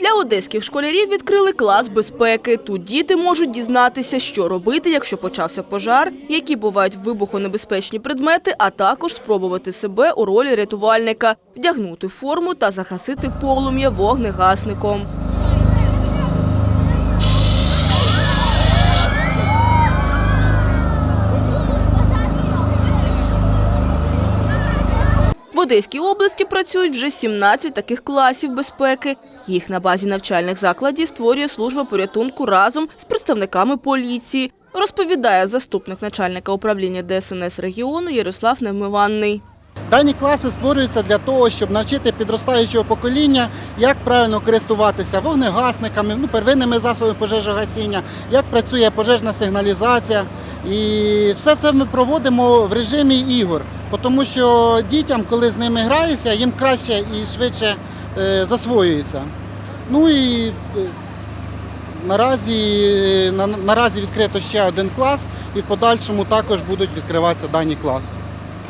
Для одеських школярів відкрили клас безпеки. Тут діти можуть дізнатися, що робити, якщо почався пожар, які бувають вибухонебезпечні предмети, а також спробувати себе у ролі рятувальника, вдягнути форму та загасити полум'я вогнегасником. Одеській області працюють вже 17 таких класів безпеки. Їх на базі навчальних закладів створює служба порятунку разом з представниками поліції, розповідає заступник начальника управління ДСНС регіону Ярослав Невмиванний. Дані класи створюються для того, щоб навчити підростаючого покоління, як правильно користуватися вогнегасниками, ну, первинними засобами пожежогасіння, як працює пожежна сигналізація. І все це ми проводимо в режимі ігор, тому що дітям, коли з ними граєшся, їм краще і швидше е, засвоюється. Ну і е, наразі, наразі відкрито ще один клас, і в подальшому також будуть відкриватися дані класи.